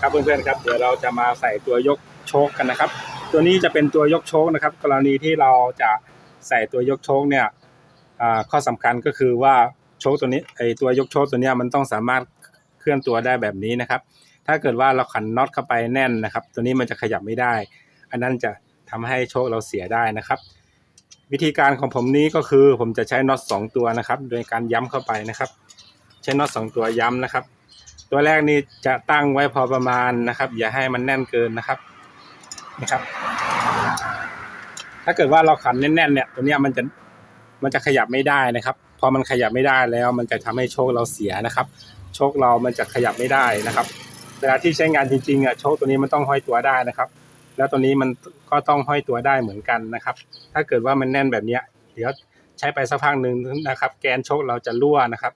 ครับเพื่อนๆครับเดี๋ยวเราจะมาใส่ตัวยกโชคกันนะครับ ตัวนี้จะเป็นตัวยกโชคนะครับ กรณีที่เราจะใส่ตัวยกโชคเนี่ยข้อสำคัญก็คือว่าโชคตัวนี้ไอตัวยกโชคตัวนี้มันต้องสามารถเคลื่อนตัวได้แบบนี้นะครับ ถ้าเกิดว่าเราขันน็อตเข้าไปแน่นนะครับ ตัวนี้มันจะขยับไม่ได้ อันนั้นจะทำให้โชคเราเสียได้นะครับ วิธีการของผมนี้ก็คือผมจะใช้น็อตสองตัวนะครับ โดยการย้ำเข้าไปนะครับ ใช้น็อตสองตัวย้ำนะครับ ตัวแรกนี่จะตั้งไว้พอประมาณนะครับ อย่าให้มันแน่นเกินนะครับนะครับ ถ้าเกิดว่าเราขันแน่นๆเนี่ย ตัวเนี้ยมันจะมันจะขยับไม่ได้นะครับ พอมันขยับไม่ได้แล้วมันจะทำให้โชคเราเสียนะครับ โชคเรามันจะขยับไม่ได้นะครับ เวลาที่ใช้งานจริงๆอะโชคตัวนี้มันต้องห้อยตัวได้นะครับ แล้วตัวนี้มันก็ต้องห้อยตัวได้เหมือนกันนะครับ ถ้าเกิดว่ามันแน่นแบบเนี้ย เดี๋ยวใช้ไปสักพักหนึ่งนะครับ แกนโชคเราจะรั่วนะครับ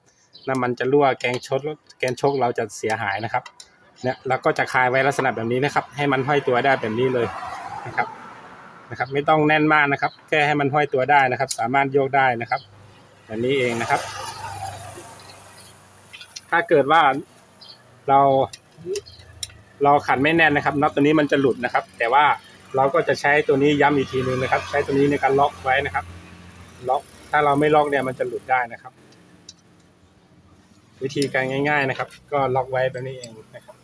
น้ำมันจะรั่วแกงชดแกนโชคเราจะเสียหายนะครับเนี่ยเราก็จะคลายไว้ลักษณะแบบนี้นะครับ ให้มันห้อยตัวได้แบบนี้เลยนะครับนะครับ ไม่ต้องแน่นมากนะครับ แค่ให้มันห้อยตัวได้นะครับ สามารถโยกได้นะครับ แบบนี้เองนะครับ ถ้าเกิดว่าเราเราขันไม่แน่นนะครับน็อตตัวนี้มันจะหลุดนะครับ แต่ว่าเราก็จะใช้ตัวนี้ย้ำอีกทีหนึงนะครับ ใช้ตัวนี้ในการล็อกไว้นะครับ ล็อกถ้าเราไม่ล็อกเนี่ยมันจะหลุดได้นะครับ วิธีการง่าย ๆนะครับ ก็ล็อกไว้แบบนี้เองนะครับ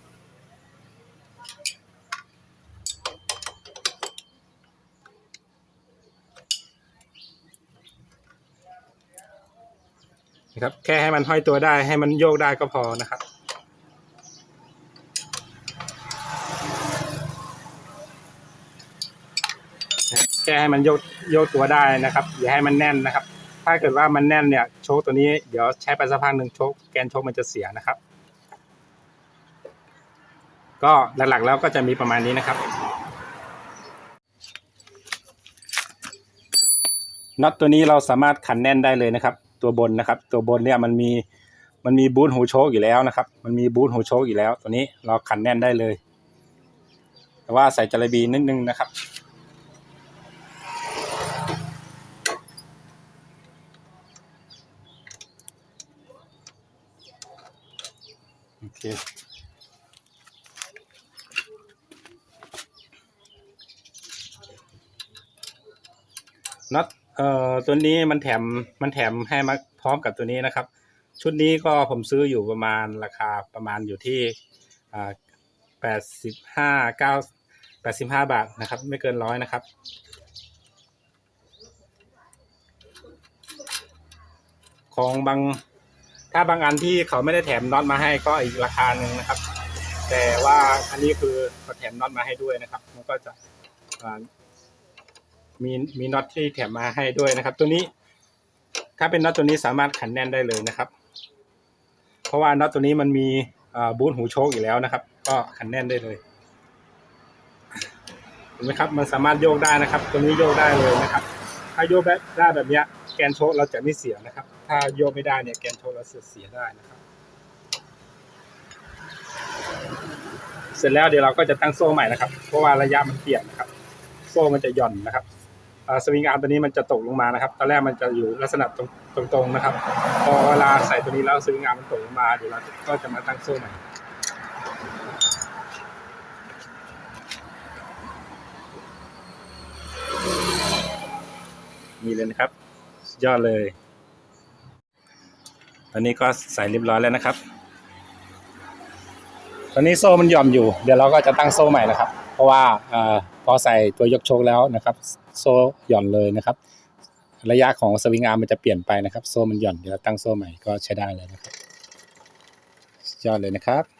นะครับ แค่ให้มันห้อยตัวได้ให้มันโยกได้ก็พอนะครับแค่ให้มันโยกโยกตัวได้นะครับ อย่าให้มันแน่นนะครับ ถ้าเกิดว่ามันแน่นเนี่ยโชคตัวนี้เดี๋ยวใช้ไปสักพักหนึ่งโชคแกนโชคมันจะเสียนะครับ ก็หลักๆแล้วก็จะมีประมาณนี้นะครับน็อตตัวนี้เราสามารถขันแน่นได้เลยนะครับ ตัวบนนะครับ ตัวบนเนี่ยมันมีมันมีบูทหูโชคอยู่แล้วนะครับ มันมีบูทหูโชคอยู่แล้ว ตัวนี้เราขันแน่นได้เลย แต่ว่าใส่จระบีนิดนึงนะครับ เคน็อตเอ่อตัวนี้มันแถมมันแถมให้มาพร้อมกับตัวนี้นะครับ ชุดนี้ก็ผมซื้ออยู่ประมาณราคาประมาณอยู่ที่อ่าแปดสิบห้าเก้าแปดสิบห้าบาทนะครับ ไม่เกินร้อยนะครับของบาง ถ้าบางอันที่เขาไม่ได้แถมน็อตมาให้ก็อีกราคาหนึ่งนะครับ แต่ว่าอันนี้คือเขาแถมน็อตมาให้ด้วยนะครับ มันก็จะมีมีน็อตที่แถมมาให้ด้วยนะครับ ตัวนี้ ถ้าเป็นน็อตตัวนี้สามารถขันแน่นได้เลยนะครับ เพราะว่าน็อตตัวนี้มันมีบูทหูโชคอยู่แล้วนะครับ ก็ขันแน่นได้เลยเห็นไหมครับมันสามารถโยกได้นะครับ ตัวนี้โยกได้เลยนะครับ ถ้าโยกได้แบบเนี้ยแกนโชคเราจะไม่เสียนะครับ ถ้าโยไม่ได้เนี่ยแกนโชคเราเสียเสียได้นะครับ เสร็จแล้วเดี๋ยวเราก็จะตั้งโซ่ใหม่นะครับ เพราะว่าระยะมันเปลี่ยนนะครับ โซ่มันจะหย่อนนะครับสวิงอาร์มตัวนี้มันจะตกลงมานะครับ ตอนแรกมันจะอยู่ลักษณะตรงตรงๆนะครับ พอเวลาใส่ตัวนี้แล้วสวิงอาร์มมันตกลงมา เดี๋ยวเราก็จะมาตั้งโซ่ใหม่มีเลยนะครับ ยอดเลย ตอนนี้ก็ใส่เรียบร้อยแล้วนะครับ ตอนนี้โซ่มันหย่อนอยู่ เดี๋ยวเราก็จะตั้งโซ่ใหม่นะครับ เพราะว่าอพอใส่ตัวยกโชคแล้วนะครับ โซ่หย่อนเลยนะครับ ระยะของสวิงอาร์มมันจะเปลี่ยนไปนะครับ โซ่มันหย่อนเดี๋ยวเราตั้งโซ่ใหม่ก็ใช้ได้เลยนะครับยอดเลยนะครับ